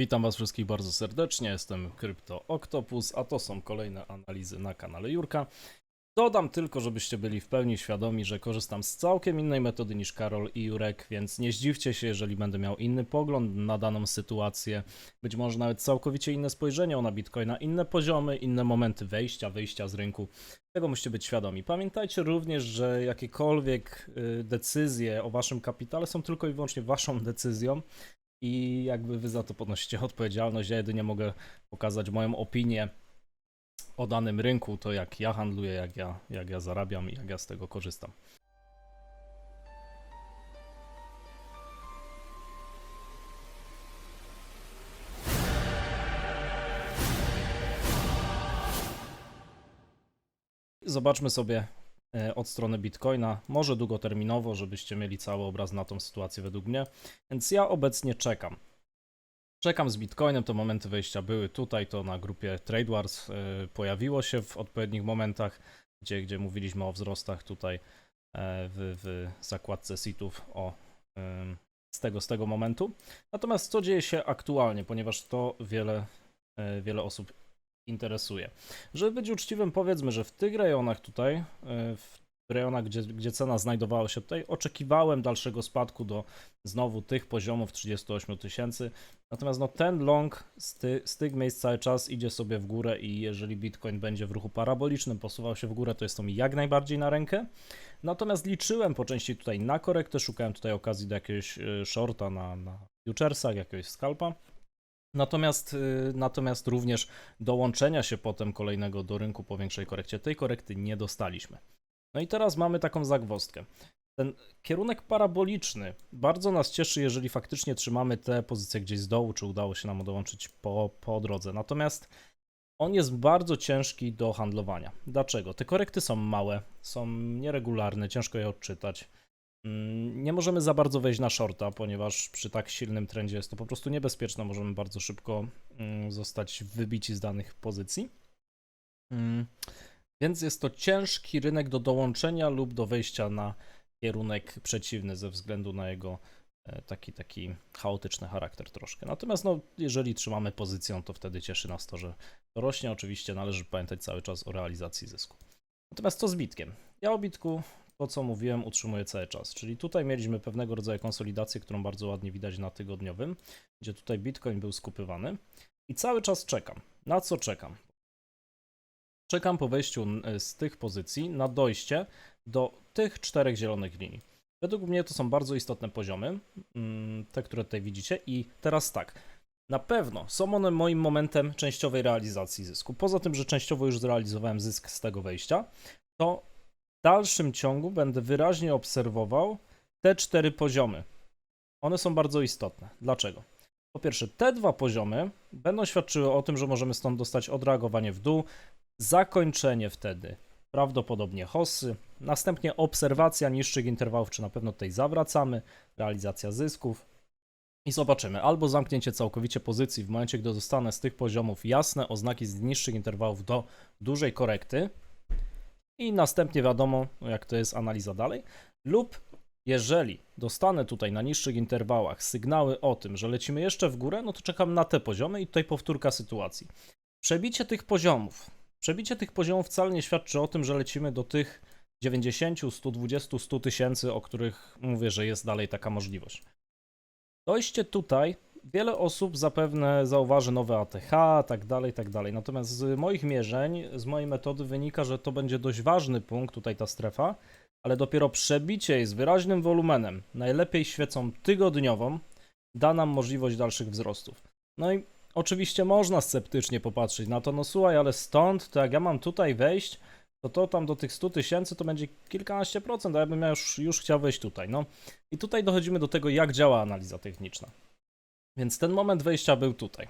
Witam Was wszystkich bardzo serdecznie, jestem Krypto Octopus, a to są kolejne analizy na kanale Jurka. Dodam tylko, żebyście byli w pełni świadomi, że korzystam z całkiem innej metody niż Karol i Jurek, więc nie zdziwcie się, jeżeli będę miał inny pogląd na daną sytuację, być może nawet całkowicie inne spojrzenie na Bitcoina, inne poziomy, inne momenty wejścia, wyjścia z rynku. Tego musicie być świadomi. Pamiętajcie również, że jakiekolwiek y, decyzje o Waszym kapitale są tylko i wyłącznie Waszą decyzją i jakby wy za to ponosicie odpowiedzialność. Ja jedynie mogę pokazać moją opinię o danym rynku, to jak ja handluję, jak ja, jak ja zarabiam i jak ja z tego korzystam. Zobaczmy sobie od strony Bitcoina, może długoterminowo, żebyście mieli cały obraz na tą sytuację według mnie. Więc ja obecnie czekam. Czekam z Bitcoinem, te momenty wejścia były tutaj, to na grupie Trade Wars y, pojawiło się w odpowiednich momentach, gdzie, gdzie mówiliśmy o wzrostach tutaj e, w, w zakładce sitów o, z, tego, z tego momentu. Natomiast co dzieje się aktualnie, ponieważ to wiele, e, wiele osób interesuje. Żeby być uczciwym, powiedzmy, że w tych rejonach tutaj, y, w rejonach, gdzie, gdzie cena znajdowała się tutaj, oczekiwałem dalszego spadku do znowu tych poziomów 38 tysięcy. Natomiast no, ten long z, ty, z tych miejsc cały czas idzie sobie w górę i jeżeli Bitcoin będzie w ruchu parabolicznym, posuwał się w górę, to jest to mi jak najbardziej na rękę. Natomiast liczyłem po części tutaj na korektę, szukałem tutaj okazji do jakiegoś y, shorta na, na futuresach, jakiegoś scalpa. Natomiast, y, natomiast również dołączenia się potem kolejnego do rynku po większej korekcie, tej korekty nie dostaliśmy. No i teraz mamy taką zagwozdkę. Ten kierunek paraboliczny bardzo nas cieszy, jeżeli faktycznie trzymamy te pozycje gdzieś z dołu, czy udało się nam dołączyć po, po drodze. Natomiast on jest bardzo ciężki do handlowania. Dlaczego? Te korekty są małe, są nieregularne, ciężko je odczytać. Mm, Nie możemy za bardzo wejść na shorta, ponieważ przy tak silnym trendzie jest to po prostu niebezpieczne. Możemy bardzo szybko mm, zostać wybici z danych pozycji. Mm, Więc jest to ciężki rynek do dołączenia lub do wejścia na kierunek przeciwny ze względu na jego e, taki, taki chaotyczny charakter troszkę. Natomiast no, jeżeli trzymamy pozycję, to wtedy cieszy nas to, że to rośnie. Oczywiście należy pamiętać cały czas o realizacji zysku. Natomiast co z bitkiem? Ja o bitku to, co mówiłem, utrzymuję cały czas. Czyli tutaj mieliśmy pewnego rodzaju konsolidację, którą bardzo ładnie widać na tygodniowym, gdzie tutaj Bitcoin był skupywany i cały czas czekam. Na co czekam? Czekam po wejściu n- z tych pozycji na dojście do tych czterech zielonych linii. Według mnie to są bardzo istotne poziomy, mm, te, które tutaj widzicie. I teraz tak, na pewno są one moim momentem częściowej realizacji zysku. Poza tym, że częściowo już zrealizowałem zysk z tego wejścia, to dalszym ciągu będę wyraźnie obserwował te cztery poziomy. One są bardzo istotne. Dlaczego? Po pierwsze, te dwa poziomy będą świadczyły o tym, że możemy stąd dostać odreagowanie w dół, zakończenie wtedy prawdopodobnie hossy, następnie obserwacja niższych interwałów, czy na pewno tutaj zawracamy, realizacja zysków i zobaczymy albo zamknięcie całkowicie pozycji w momencie, gdy dostanę z tych poziomów jasne oznaki z niższych interwałów do dużej korekty, i następnie wiadomo, jak to jest analiza dalej, lub jeżeli dostanę tutaj na niższych interwałach sygnały o tym, że lecimy jeszcze w górę, no to czekam na te poziomy i tutaj powtórka sytuacji. Przebicie tych poziomów, przebicie tych poziomów wcale nie świadczy o tym, że lecimy do tych 90, 120, 100 tysięcy, o których mówię, że jest dalej taka możliwość. Dojście tutaj, wiele osób zapewne zauważy nowe ATH, tak dalej, tak dalej. Natomiast z moich mierzeń, z mojej metody wynika, że to będzie dość ważny punkt, tutaj ta strefa, ale dopiero przebicie jej z wyraźnym wolumenem, najlepiej świecą tygodniową, da nam możliwość dalszych wzrostów. No i oczywiście można sceptycznie popatrzeć na to, no słuchaj, ale stąd, to jak ja mam tutaj wejść, to to tam do tych 100 tysięcy to będzie kilkanaście procent, a ja bym już, już chciał wejść tutaj, no. I tutaj dochodzimy do tego, jak działa analiza techniczna. Więc ten moment wejścia był tutaj.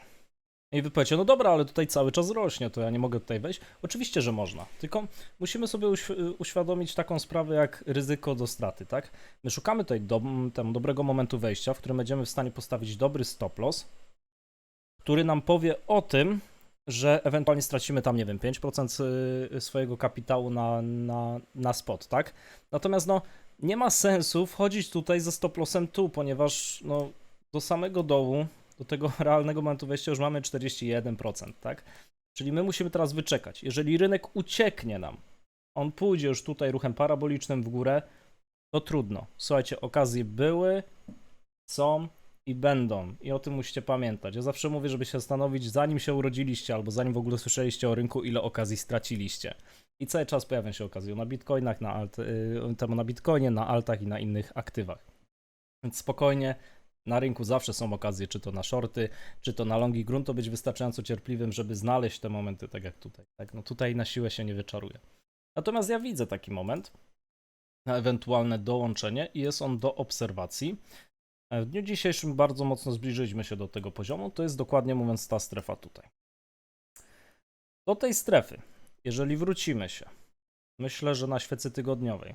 I wy powiecie, no dobra, ale tutaj cały czas rośnie, to ja nie mogę tutaj wejść. Oczywiście, że można, tylko musimy sobie uświ- uświadomić taką sprawę jak ryzyko do straty, tak? My szukamy tutaj do, dobrego momentu wejścia, w którym będziemy w stanie postawić dobry stop loss, który nam powie o tym, że ewentualnie stracimy tam, nie wiem, 5% y, swojego kapitału na, na, na spot, tak? Natomiast no, nie ma sensu wchodzić tutaj ze stop lossem tu, ponieważ no, do samego dołu, do tego realnego momentu wejścia już mamy 41%, tak? Czyli my musimy teraz wyczekać. Jeżeli rynek ucieknie nam, on pójdzie już tutaj ruchem parabolicznym w górę, to trudno. Słuchajcie, okazje były, są i będą. I o tym musicie pamiętać. Ja zawsze mówię, żeby się zastanowić, zanim się urodziliście, albo zanim w ogóle słyszeliście o rynku, ile okazji straciliście. I cały czas pojawiają się okazje na bitcoinach, na, alt, temu na bitcoinie, na altach i na innych aktywach. Więc spokojnie, na rynku zawsze są okazje, czy to na shorty, czy to na longi. Grunt to być wystarczająco cierpliwym, żeby znaleźć te momenty, tak jak tutaj. Tak? No tutaj na siłę się nie wyczaruje. Natomiast ja widzę taki moment na ewentualne dołączenie i jest on do obserwacji. W dniu dzisiejszym bardzo mocno zbliżyliśmy się do tego poziomu. To jest dokładnie mówiąc ta strefa tutaj. Do tej strefy, jeżeli wrócimy się, myślę, że na świecy tygodniowej,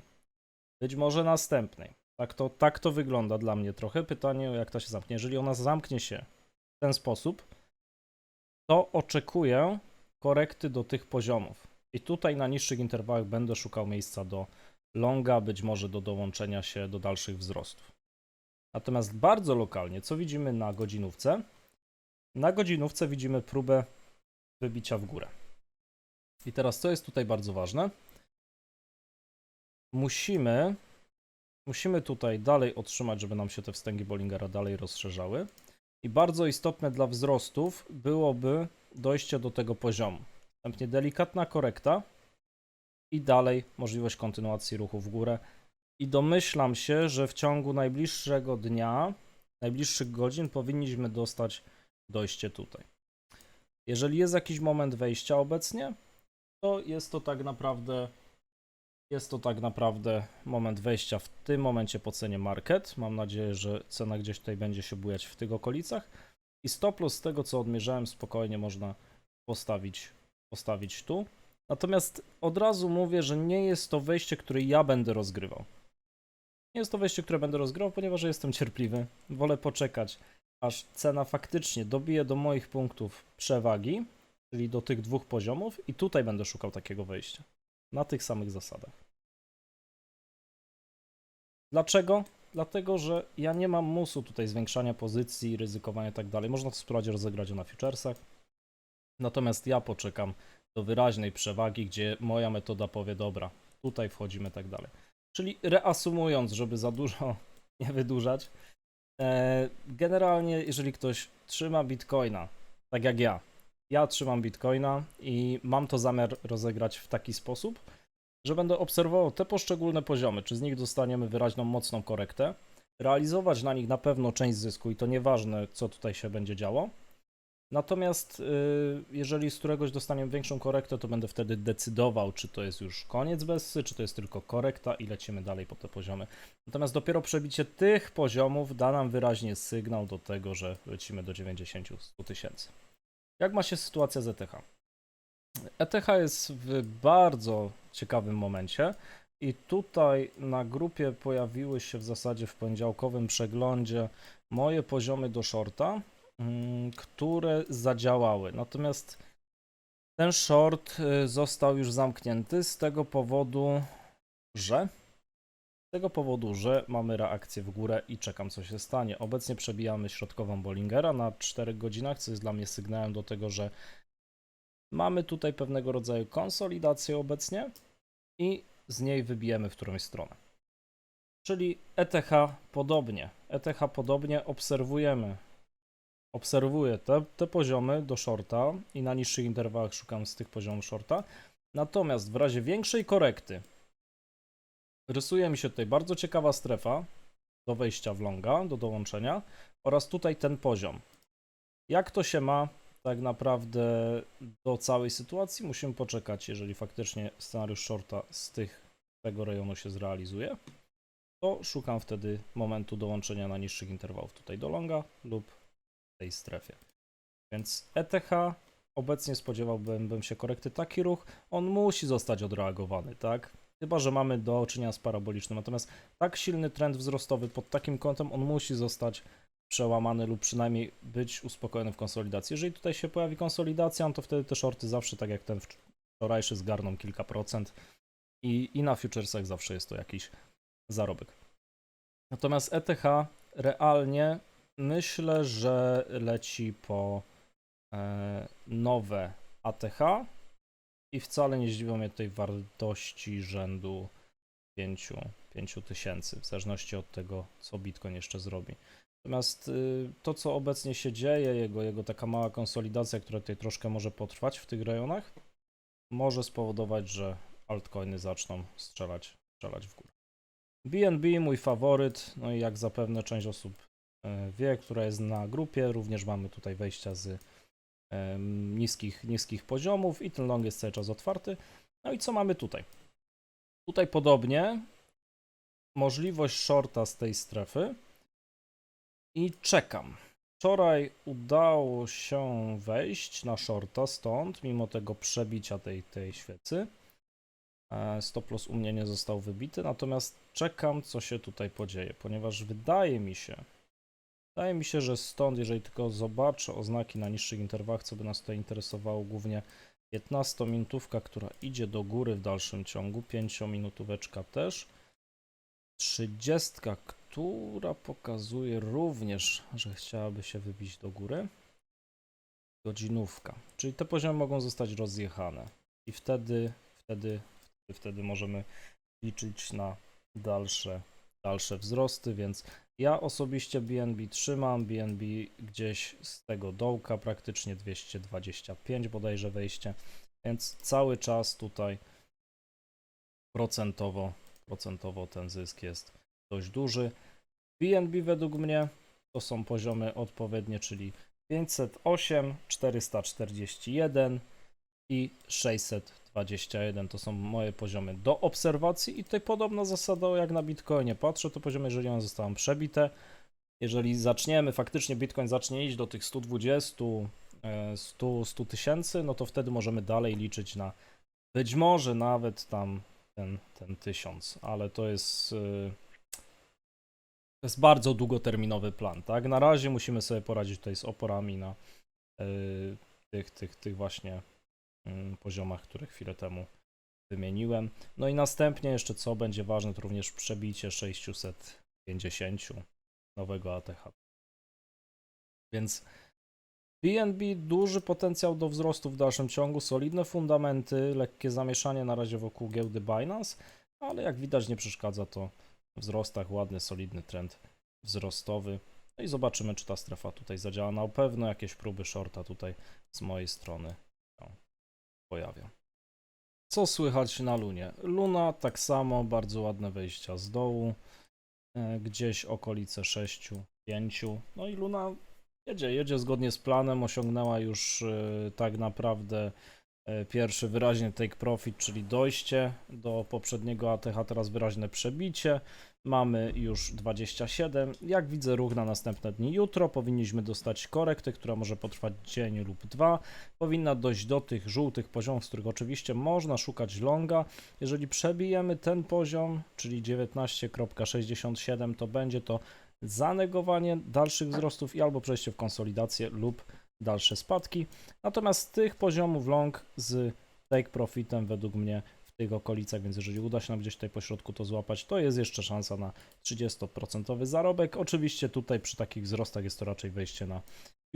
być może następnej, tak to, tak to wygląda dla mnie trochę. Pytanie, jak to się zamknie. Jeżeli ona zamknie się w ten sposób, to oczekuję korekty do tych poziomów. I tutaj na niższych interwałach będę szukał miejsca do longa, być może do dołączenia się do dalszych wzrostów. Natomiast bardzo lokalnie, co widzimy na godzinówce? Na godzinówce widzimy próbę wybicia w górę. I teraz, co jest tutaj bardzo ważne? Musimy, musimy tutaj dalej otrzymać, żeby nam się te wstęgi Bollingera dalej rozszerzały. I bardzo istotne dla wzrostów byłoby dojście do tego poziomu. Następnie delikatna korekta i dalej możliwość kontynuacji ruchu w górę. I domyślam się, że w ciągu najbliższego dnia, najbliższych godzin powinniśmy dostać dojście tutaj. Jeżeli jest jakiś moment wejścia obecnie, to jest to tak naprawdę jest to tak naprawdę moment wejścia w tym momencie po cenie market. Mam nadzieję, że cena gdzieś tutaj będzie się bujać w tych okolicach. I stop loss z tego co odmierzałem spokojnie można postawić, postawić tu. Natomiast od razu mówię, że nie jest to wejście, które ja będę rozgrywał. Nie jest to wejście, które będę rozgrywał, ponieważ jestem cierpliwy. Wolę poczekać, aż cena faktycznie dobije do moich punktów przewagi, czyli do tych dwóch poziomów, i tutaj będę szukał takiego wejścia. Na tych samych zasadach. Dlaczego? Dlatego, że ja nie mam musu tutaj zwiększania pozycji, ryzykowania i tak dalej. Można to spróbować rozegrać na futuresach. Natomiast ja poczekam do wyraźnej przewagi, gdzie moja metoda powie, dobra, tutaj wchodzimy tak dalej. Czyli reasumując, żeby za dużo nie wydłużać, e, generalnie jeżeli ktoś trzyma bitcoina, tak jak ja, ja trzymam bitcoina i mam to zamiar rozegrać w taki sposób, że będę obserwował te poszczególne poziomy, czy z nich dostaniemy wyraźną, mocną korektę, realizować na nich na pewno część zysku i to nieważne, co tutaj się będzie działo. Natomiast y, jeżeli z któregoś dostaniemy większą korektę, to będę wtedy decydował, czy to jest już koniec bessy, czy to jest tylko korekta i lecimy dalej po te poziomy. Natomiast dopiero przebicie tych poziomów da nam wyraźnie sygnał do tego, że lecimy do 90-100 tysięcy. Jak ma się sytuacja z ETH? ETH jest w bardzo ciekawym momencie i tutaj na grupie pojawiły się w zasadzie w poniedziałkowym przeglądzie moje poziomy do shorta, mm, które zadziałały. Natomiast ten short y, został już zamknięty z tego powodu, że z tego powodu, że mamy reakcję w górę i czekam co się stanie. Obecnie przebijamy środkową Bollingera na 4 godzinach, co jest dla mnie sygnałem do tego, że mamy tutaj pewnego rodzaju konsolidację obecnie i z niej wybijemy w którąś stronę. Czyli ETH podobnie. ETH podobnie obserwujemy. Obserwuję te, te poziomy do shorta i na niższych interwałach szukam z tych poziomów shorta. Natomiast w razie większej korekty rysuje mi się tutaj bardzo ciekawa strefa do wejścia w longa, do dołączenia oraz tutaj ten poziom. Jak to się ma tak naprawdę do całej sytuacji? Musimy poczekać, jeżeli faktycznie scenariusz shorta z tych, tego rejonu się zrealizuje, to szukam wtedy momentu dołączenia na niższych interwałów tutaj do longa lub w tej strefie. Więc ETH obecnie spodziewałbym bym się korekty taki ruch, on musi zostać odreagowany, tak? Chyba, że mamy do czynienia z parabolicznym. Natomiast tak silny trend wzrostowy pod takim kątem, on musi zostać przełamany lub przynajmniej być uspokojony w konsolidacji. Jeżeli tutaj się pojawi konsolidacja, no to wtedy te shorty zawsze, tak jak ten wczorajszy, zgarną kilka procent i, i na futuresach zawsze jest to jakiś zarobek. Natomiast ETH realnie myślę, że leci po e, nowe ATH i wcale nie zdziwią mnie tej wartości rzędu 5, 5 tysięcy, w zależności od tego, co Bitcoin jeszcze zrobi. Natomiast y, to, co obecnie się dzieje, jego, jego taka mała konsolidacja, która tutaj troszkę może potrwać w tych rejonach, może spowodować, że altcoiny zaczną strzelać, strzelać w górę. BNB mój faworyt, no i jak zapewne część osób e, wie, która jest na grupie, również mamy tutaj wejścia z niskich, niskich poziomów i ten long jest cały czas otwarty. No i co mamy tutaj? Tutaj podobnie możliwość shorta z tej strefy i czekam. Wczoraj udało się wejść na shorta stąd, mimo tego przebicia tej, tej świecy. E, Stop loss u mnie nie został wybity, natomiast czekam, co się tutaj podzieje, ponieważ wydaje mi się, wydaje mi się, że stąd, jeżeli tylko zobaczę oznaki na niższych interwałach, co by nas tutaj interesowało, głównie 15-minutówka, która idzie do góry w dalszym ciągu, 5-minutóweczka też, 30, która pokazuje również, że chciałaby się wybić do góry, godzinówka, czyli te poziomy mogą zostać rozjechane. I wtedy, wtedy wtedy możemy liczyć na dalsze, dalsze wzrosty, więc ja osobiście BNB trzymam, BNB gdzieś z tego dołka, praktycznie 225 bodajże wejście, więc cały czas tutaj procentowo, procentowo ten zysk jest dość duży. BNB według mnie to są poziomy odpowiednie, czyli 508, 441 i 621 to są moje poziomy do obserwacji i tutaj podobna zasada jak na Bitcoinie. Patrzę to poziomy, jeżeli one zostaną przebite. Jeżeli zaczniemy, faktycznie Bitcoin zacznie iść do tych 120, e, 100, 100 tysięcy, no to wtedy możemy dalej liczyć na być może nawet tam ten, ten 1000, ale to jest y, to jest bardzo długoterminowy plan, tak? Na razie musimy sobie poradzić tutaj z oporami na y, tych, tych, tych właśnie poziomach, które chwilę temu wymieniłem. No i następnie jeszcze co będzie ważne, to również przebicie 650 nowego ATH. Więc BNB duży potencjał do wzrostu w dalszym ciągu, solidne fundamenty, lekkie zamieszanie na razie wokół giełdy Binance, ale jak widać nie przeszkadza to w wzrostach, ładny, solidny trend wzrostowy. No i zobaczymy, czy ta strefa tutaj zadziała. Na pewno jakieś próby shorta tutaj z mojej strony pojawia. Co słychać na Lunie? Luna tak samo, bardzo ładne wejścia z dołu, e, gdzieś okolice 6, 5. No i Luna jedzie, jedzie zgodnie z planem, osiągnęła już e, tak naprawdę e, pierwszy wyraźny take profit, czyli dojście do poprzedniego ATH, teraz wyraźne przebicie. Mamy już 27. Jak widzę ruch na następne dni jutro, powinniśmy dostać korektę, która może potrwać dzień lub dwa. Powinna dojść do tych żółtych poziomów, z których oczywiście można szukać longa. Jeżeli przebijemy ten poziom, czyli 19.67, to będzie to zanegowanie dalszych wzrostów i albo przejście w konsolidację lub dalsze spadki. Natomiast tych poziomów long z take profitem według mnie tych okolicach, więc jeżeli uda się nam gdzieś tutaj pośrodku to złapać, to jest jeszcze szansa na 30% zarobek. Oczywiście tutaj przy takich wzrostach jest to raczej wejście na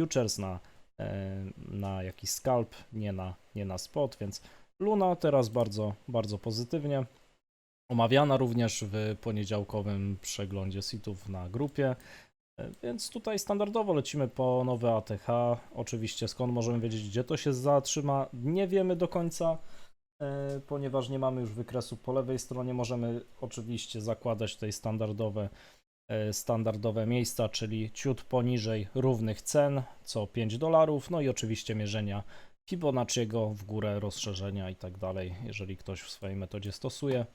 futures, na, e, na jakiś scalp, nie na, nie na spot, więc Luna teraz bardzo, bardzo pozytywnie. Omawiana również w poniedziałkowym przeglądzie sitów na grupie. E, Więc tutaj standardowo lecimy po nowe ATH. Oczywiście skąd możemy wiedzieć, gdzie to się zatrzyma, nie wiemy do końca, ponieważ nie mamy już wykresu po lewej stronie. Możemy oczywiście zakładać tutaj standardowe, e, standardowe miejsca, czyli ciut poniżej równych cen, co 5 dolarów. No i oczywiście mierzenia Fibonacciego w górę, rozszerzenia i tak dalej, jeżeli ktoś w swojej metodzie stosuje.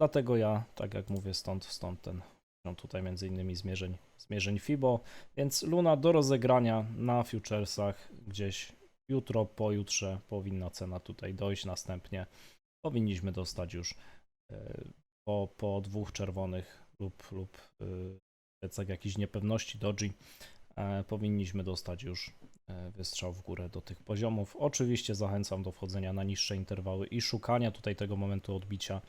Dlatego ja, tak jak mówię, stąd, stąd ten tutaj między innymi zmierzeń, zmierzeń FIBO, więc Luna do rozegrania na futuresach gdzieś jutro, pojutrze powinna cena tutaj dojść, następnie powinniśmy dostać już e, po, po dwóch czerwonych lub, lub e, tak jakiejś niepewności doji, e, powinniśmy dostać już wystrzał w górę do tych poziomów. Oczywiście zachęcam do wchodzenia na niższe interwały i szukania tutaj tego momentu odbicia.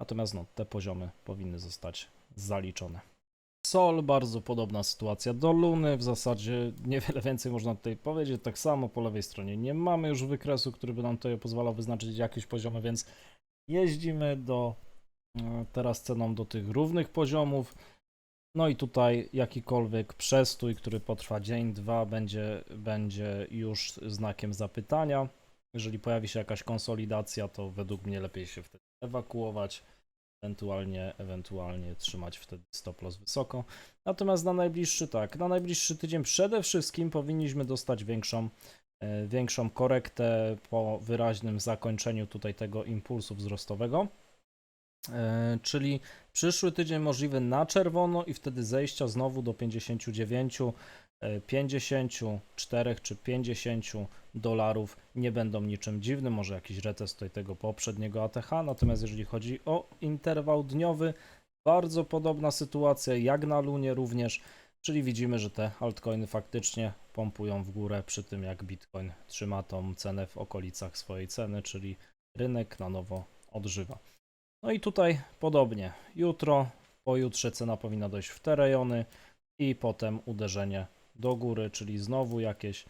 Natomiast no, te poziomy powinny zostać zaliczone. Sol, bardzo podobna sytuacja do Luny, w zasadzie niewiele więcej można tutaj powiedzieć, tak samo po lewej stronie nie mamy już wykresu, który by nam tutaj pozwalał wyznaczyć jakieś poziomy, więc jeździmy do e, teraz ceną do tych równych poziomów, no i tutaj jakikolwiek przestój, który potrwa dzień, dwa, będzie, będzie już znakiem zapytania. Jeżeli pojawi się jakaś konsolidacja, to według mnie lepiej się wtedy ewakuować, ewentualnie, ewentualnie trzymać wtedy stop loss wysoko. Natomiast na najbliższy, tak, na najbliższy tydzień przede wszystkim powinniśmy dostać większą, e, większą korektę po wyraźnym zakończeniu tutaj tego impulsu wzrostowego. E, Czyli przyszły tydzień możliwy na czerwono i wtedy zejścia znowu do 59, e, 54 czy 50 dolarów nie będą niczym dziwnym, może jakiś retest tutaj tego poprzedniego ATH, natomiast jeżeli chodzi o interwał dniowy, bardzo podobna sytuacja jak na Lunie również, czyli widzimy, że te altcoiny faktycznie pompują w górę przy tym jak Bitcoin trzyma tą cenę w okolicach swojej ceny, czyli rynek na nowo odżywa. No i tutaj podobnie. Jutro, pojutrze cena powinna dojść w te rejony i potem uderzenie do góry, czyli znowu jakieś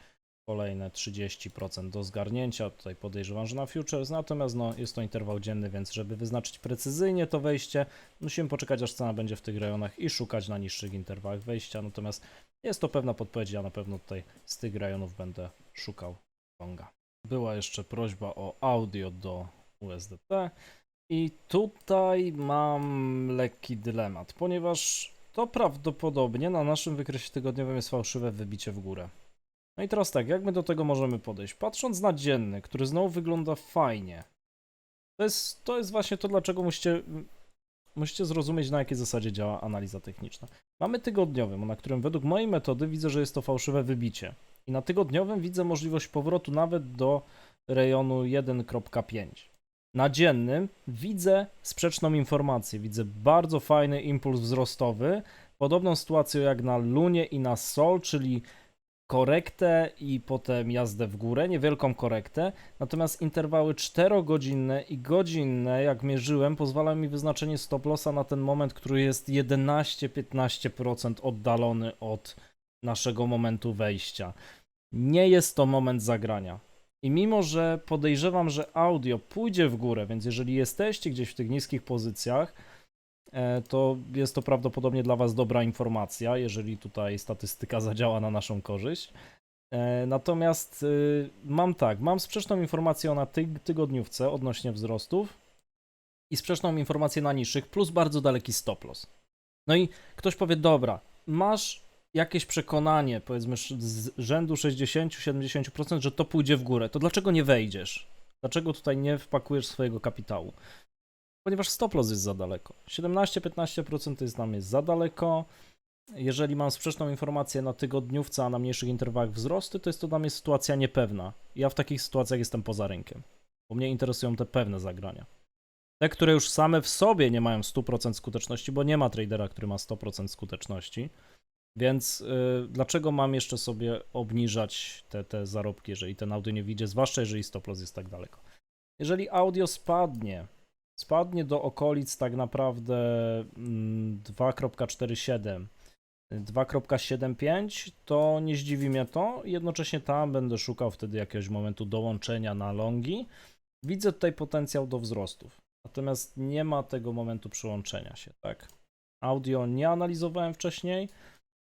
kolejne 30% do zgarnięcia. Tutaj podejrzewam, że na futures, natomiast no, jest to interwał dzienny, więc żeby wyznaczyć precyzyjnie to wejście, musimy poczekać aż cena będzie w tych rejonach i szukać na niższych interwałach wejścia. Natomiast jest to pewna podpowiedź, ja na pewno tutaj z tych rejonów będę szukał longa. Była jeszcze prośba o audio do USDT. I tutaj mam lekki dylemat, ponieważ to prawdopodobnie na naszym wykresie tygodniowym jest fałszywe wybicie w górę. No i teraz tak, jak my do tego możemy podejść? Patrząc na dzienny, który znowu wygląda fajnie, to jest, to jest właśnie to, dlaczego musicie, musicie zrozumieć, na jakiej zasadzie działa analiza techniczna. Mamy tygodniowy, na którym według mojej metody widzę, że jest to fałszywe wybicie. I na tygodniowym widzę możliwość powrotu nawet do rejonu 1.5 na dziennym widzę sprzeczną informację. Widzę bardzo fajny impuls wzrostowy. Podobną sytuację jak na Lunie i na Sol, czyli korektę i potem jazdę w górę, niewielką korektę. Natomiast interwały 4-godzinne i godzinne, jak mierzyłem, pozwalają mi wyznaczenie stop lossa na ten moment, który jest 11-15% oddalony od naszego momentu wejścia. Nie jest to moment zagrania. I mimo, że podejrzewam, że audio pójdzie w górę, więc jeżeli jesteście gdzieś w tych niskich pozycjach, e, to jest to prawdopodobnie dla Was dobra informacja, jeżeli tutaj statystyka zadziała na naszą korzyść. E, Natomiast y, mam tak, mam sprzeczną informację na ty tygodniówce odnośnie wzrostów i sprzeczną informację na niższych, plus bardzo daleki stop loss. No i ktoś powie, dobra, masz jakieś przekonanie, powiedzmy z rzędu 60-70%, że to pójdzie w górę, to dlaczego nie wejdziesz? Dlaczego tutaj nie wpakujesz swojego kapitału? Ponieważ stop loss jest za daleko. 17-15% to jest dla mnie za daleko. Jeżeli mam sprzeczną informację na tygodniówce, a na mniejszych interwałach wzrosty, to jest to dla mnie sytuacja niepewna. Ja w takich sytuacjach jestem poza rynkiem, bo mnie interesują te pewne zagrania. Te, które już same w sobie nie mają 100% skuteczności, bo nie ma tradera, który ma 100% skuteczności. Więc y, dlaczego mam jeszcze sobie obniżać te, te zarobki, jeżeli ten audio nie wyjdzie, zwłaszcza jeżeli stop loss jest tak daleko. Jeżeli audio spadnie, spadnie do okolic tak naprawdę mm, 2.47, 2.75, to nie zdziwi mnie to. Jednocześnie tam będę szukał wtedy jakiegoś momentu dołączenia na longi. Widzę tutaj potencjał do wzrostów. Natomiast nie ma tego momentu przyłączenia się, tak? Audio nie analizowałem wcześniej.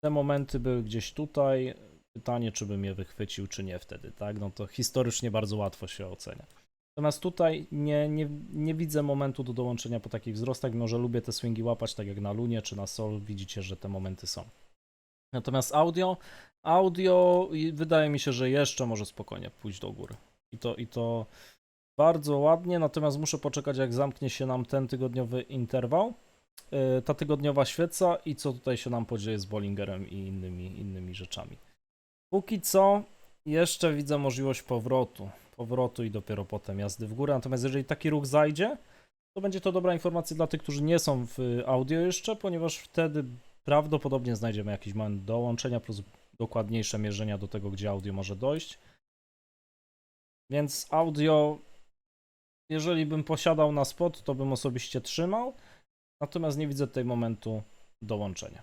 Te momenty były gdzieś tutaj. Pytanie, czy bym je wychwycił, czy nie wtedy, tak? No to historycznie bardzo łatwo się ocenia. Natomiast tutaj nie, nie, nie widzę momentu do dołączenia po takich wzrostach, mimo że lubię te swingi łapać, tak jak na Lunie czy na Sol, widzicie, że te momenty są. Natomiast audio, audio wydaje mi się, że jeszcze może spokojnie pójść do góry. I to, i to bardzo ładnie, natomiast muszę poczekać, jak zamknie się nam ten tygodniowy interwał, ta tygodniowa świeca i co tutaj się nam podzieje z Bollingerem i innymi, innymi rzeczami. Póki co jeszcze widzę możliwość powrotu, powrotu i dopiero potem jazdy w górę, natomiast jeżeli taki ruch zajdzie, to będzie to dobra informacja dla tych, którzy nie są w audio jeszcze, ponieważ wtedy prawdopodobnie znajdziemy jakiś moment dołączenia plus dokładniejsze mierzenia do tego, gdzie audio może dojść. Więc audio, jeżeli bym posiadał na spot, to bym osobiście trzymał, natomiast nie widzę tutaj momentu dołączenia.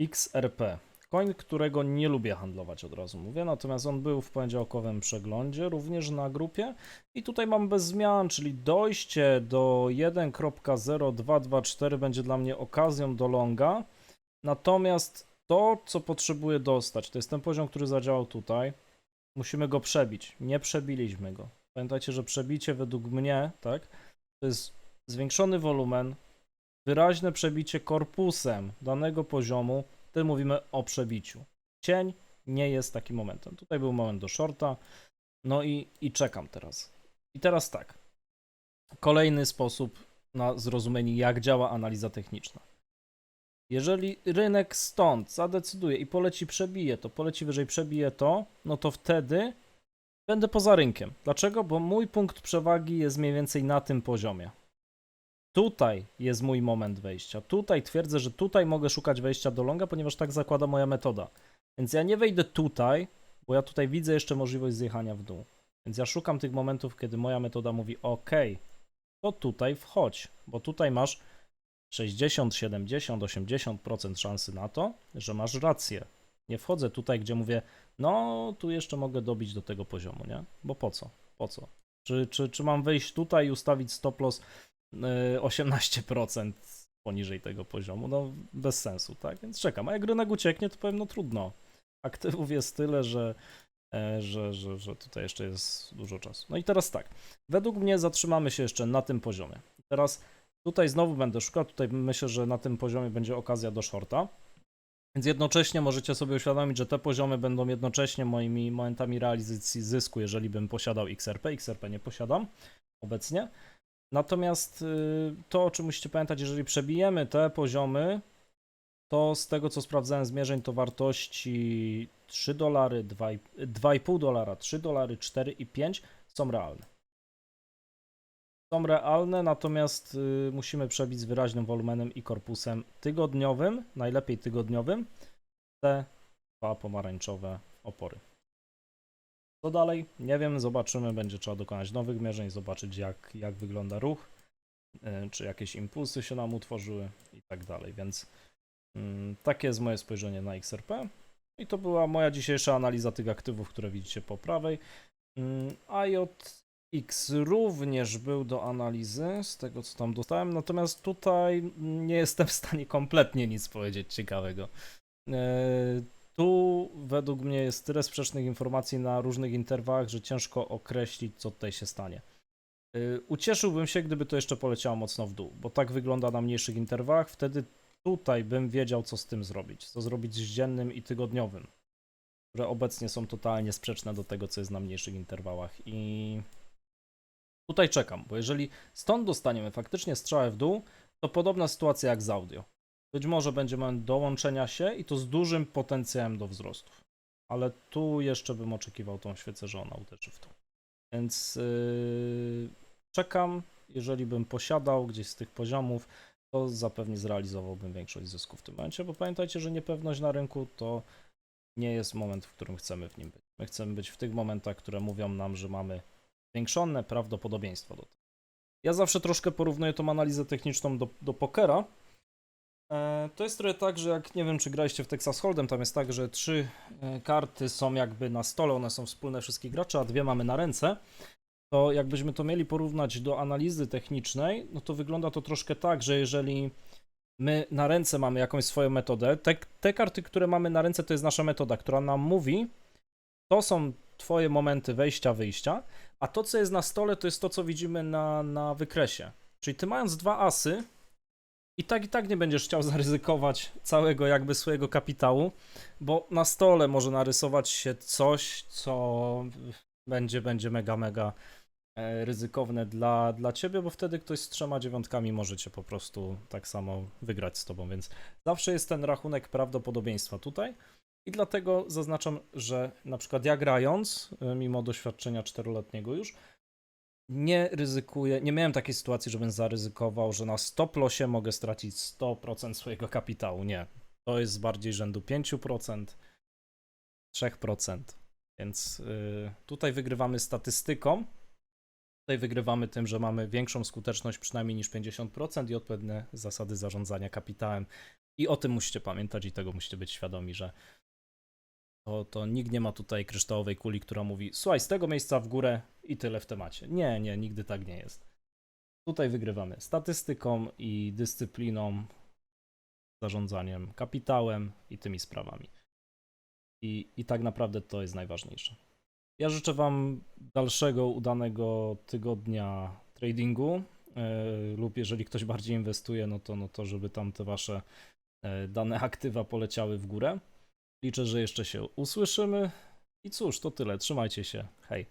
XRP. Coin, którego nie lubię handlować od razu mówię, natomiast on był w poniedziałkowym przeglądzie również na grupie i tutaj mam bez zmian, czyli dojście do 1.0224 będzie dla mnie okazją do longa, natomiast to, co potrzebuję dostać, to jest ten poziom, który zadziałał tutaj, musimy go przebić, nie przebiliśmy go. Pamiętajcie, że przebicie według mnie, tak, to jest zwiększony wolumen, wyraźne przebicie korpusem danego poziomu, wtedy mówimy o przebiciu. Cień nie jest takim momentem. Tutaj był moment do shorta, no i, i czekam teraz. I teraz tak. Kolejny sposób na zrozumienie, jak działa analiza techniczna. Jeżeli rynek stąd zadecyduje i poleci przebije to, poleci wyżej przebije to, no to wtedy będę poza rynkiem. Dlaczego? Bo mój punkt przewagi jest mniej więcej na tym poziomie. Tutaj jest mój moment wejścia. Tutaj twierdzę, że tutaj mogę szukać wejścia do longa, ponieważ tak zakłada moja metoda. Więc ja nie wejdę tutaj, bo ja tutaj widzę jeszcze możliwość zjechania w dół. Więc ja szukam tych momentów, kiedy moja metoda mówi OK, to tutaj wchodź, bo tutaj masz 60, 70, 80% szansy na to, że masz rację. Nie wchodzę tutaj, gdzie mówię, no tu jeszcze mogę dobić do tego poziomu, nie? Bo po co? Po co? Czy, czy, czy mam wejść tutaj i ustawić stop loss 18% poniżej tego poziomu? No bez sensu, tak? Więc czekam. A jak rynek ucieknie, to powiem, no trudno. Aktywów jest tyle, że, e, że, że, że tutaj jeszcze jest dużo czasu. No i teraz tak. Według mnie zatrzymamy się jeszcze na tym poziomie. Teraz tutaj znowu będę szukał. Tutaj myślę, że na tym poziomie będzie okazja do shorta. Więc jednocześnie możecie sobie uświadomić, że te poziomy będą jednocześnie moimi momentami realizacji zysku, jeżeli bym posiadał XRP. XRP nie posiadam obecnie. Natomiast y, to, o czym musicie pamiętać, jeżeli przebijemy te poziomy, to z tego, co sprawdzałem zmierzeń, to wartości 3 dolary, 2,5 dolara, 3 dolary, 4 i 5 są realne. Są realne, natomiast y, musimy przebić z wyraźnym wolumenem i korpusem tygodniowym, najlepiej tygodniowym, te dwa pomarańczowe opory. Co dalej? Nie wiem, zobaczymy. Będzie trzeba dokonać nowych mierzeń, zobaczyć jak, jak wygląda ruch, y, czy jakieś impulsy się nam utworzyły i tak dalej. Więc mm, takie jest moje spojrzenie na XRP. I to była moja dzisiejsza analiza tych aktywów, które widzicie po prawej. Mm, IJX również był do analizy, z tego co tam dostałem, natomiast tutaj nie jestem w stanie kompletnie nic powiedzieć ciekawego. Tu według mnie jest tyle sprzecznych informacji na różnych interwałach, że ciężko określić, co tutaj się stanie. Y, Ucieszyłbym się, gdyby to jeszcze poleciało mocno w dół, bo tak wygląda na mniejszych interwałach. Wtedy tutaj bym wiedział, co z tym zrobić. Co zrobić z dziennym i tygodniowym, które obecnie są totalnie sprzeczne do tego, co jest na mniejszych interwałach. I tutaj czekam, bo jeżeli stąd dostaniemy faktycznie strzałę w dół, to podobna sytuacja jak z audio. Być może będzie moment dołączenia się i to z dużym potencjałem do wzrostów. Ale tu jeszcze bym oczekiwał tą świecę, że ona uderzy w to. Więc yy, czekam. Jeżeli bym posiadał gdzieś z tych poziomów, to zapewne zrealizowałbym większość zysków w tym momencie, bo pamiętajcie, że niepewność na rynku to nie jest moment, w którym chcemy w nim być. My chcemy być w tych momentach, które mówią nam, że mamy zwiększone prawdopodobieństwo do tego. Ja zawsze troszkę porównuję tą analizę techniczną do, do pokera, To jest trochę tak, że jak nie wiem, czy graliście w Texas Hold'em, tam jest tak, że trzy e, karty są jakby na stole, one są wspólne wszystkich graczy, a dwie mamy na ręce. To jakbyśmy to mieli porównać do analizy technicznej, no to wygląda to troszkę tak, że jeżeli my na ręce mamy jakąś swoją metodę, te, te karty, które mamy na ręce, to jest nasza metoda, która nam mówi, to są twoje momenty wejścia, wyjścia, a to, co jest na stole, to jest to, co widzimy na, na wykresie. Czyli ty mając dwa asy, i tak i tak nie będziesz chciał zaryzykować całego jakby swojego kapitału, bo na stole może narysować się coś, co będzie, będzie mega, mega e, ryzykowne dla, dla ciebie, bo wtedy ktoś z trzema dziewiątkami może cię po prostu tak samo wygrać z tobą, więc zawsze jest ten rachunek prawdopodobieństwa tutaj. I dlatego zaznaczam, że na przykład ja grając, e, mimo doświadczenia czteroletniego już, nie ryzykuję, nie miałem takiej sytuacji, żebym zaryzykował, że na stop lossie mogę stracić 100% swojego kapitału. Nie. To jest bardziej rzędu 5%, 3%. Więc yy, tutaj wygrywamy statystyką. Tutaj wygrywamy tym, że mamy większą skuteczność przynajmniej niż 50% i odpowiednie zasady zarządzania kapitałem. I o tym musicie pamiętać i tego musicie być świadomi, że to, to nikt nie ma tutaj kryształowej kuli, która mówi słuchaj, z tego miejsca w górę i tyle w temacie. Nie, nie, nigdy tak nie jest. Tutaj wygrywamy statystyką i dyscypliną, zarządzaniem kapitałem i tymi sprawami. I, I tak naprawdę to jest najważniejsze. Ja życzę Wam dalszego udanego tygodnia tradingu. e, lub jeżeli ktoś bardziej inwestuje, no to, no to żeby tam te Wasze e, dane aktywa poleciały w górę. Liczę, że jeszcze się usłyszymy. I cóż, to tyle. Trzymajcie się. Hej.